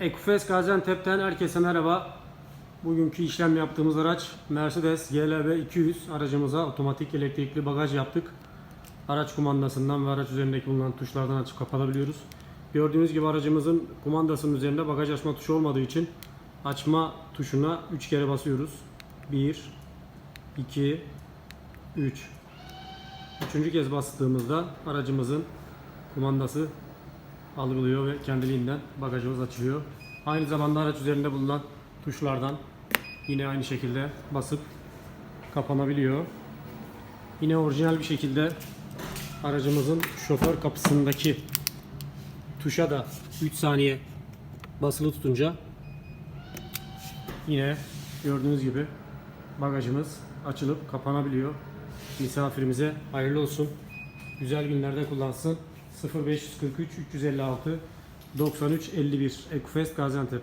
Ekufes Gaziantep'ten herkese merhaba. Bugünkü işlem yaptığımız araç Mercedes GLB 200 aracımıza otomatik elektrikli bagaj yaptık. Araç kumandasından ve araç üzerindeki bulunan tuşlardan açıp kapatabiliyoruz. Gördüğünüz gibi aracımızın kumandasının üzerinde bagaj açma tuşu olmadığı için açma tuşuna 3 kere basıyoruz. 1 2 3 Üçüncü kez bastığımızda aracımızın kumandası algılıyor ve kendiliğinden bagajımız açılıyor. Aynı zamanda araç üzerinde bulunan tuşlardan yine aynı şekilde basıp kapanabiliyor. Yine orijinal bir şekilde aracımızın şoför kapısındaki tuşa da 3 saniye basılı tutunca yine gördüğünüz gibi bagajımız açılıp kapanabiliyor. Misafirimize hayırlı olsun. Güzel günlerde kullansın. 0543 356 93 51 Ekufest Gaziantep